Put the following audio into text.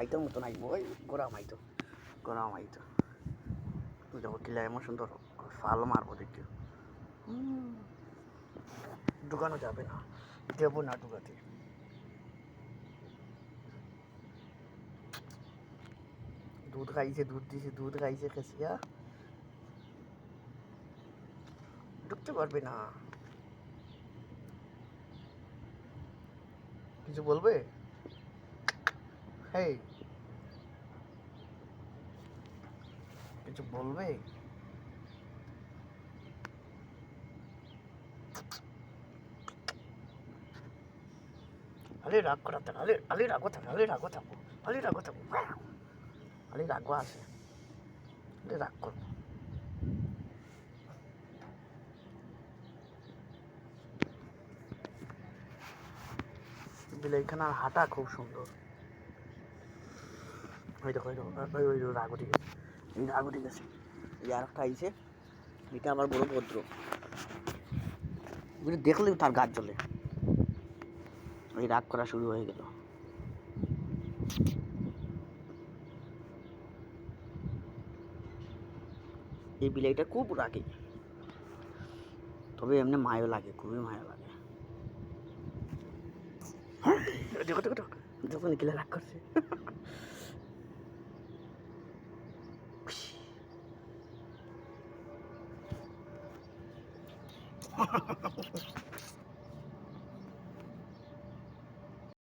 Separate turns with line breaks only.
মাইতোর মতো নাই ওই গোড়া মাইতো গোড়া মাইতো দেখো কিলা এমন সুন্দর ফাল মারবো দেখি হুম, ঢুকানো যাবে না দেবো না ঢুকাতে দুধ খাইছে দুধ দিছে দুধ খাইছে খেসিয়া ঢুকতে পারবে না কিছু বলবে হেই কিছু বলবে? আলে রাগ করা থাক আলে আলে রাগও থাক আলে রাগও থাকব আলে রাগও থাকব আলে রাগও আছে আলে রাগ করব বিলেখানার হাঁটা খুব সুন্দর। ওই দেখো ওই দেখো ওই ওই রাগ উঠে গেছে। রাগ উঠে গেছে। এই আর একটা আইছে, এটা আমার বড় ভদ্র। দেখলেও তার গাছ জ্বলে। ওই রাগ করা শুরু হয়ে গেল। এই বিলাইটা খুব রাগে। তবে এমনি মায়ও লাগে, খুবই মায়া লাগে। দেখো দেখো দেখো। দেখো নিখিলে রাগ করছে। ハハハハ。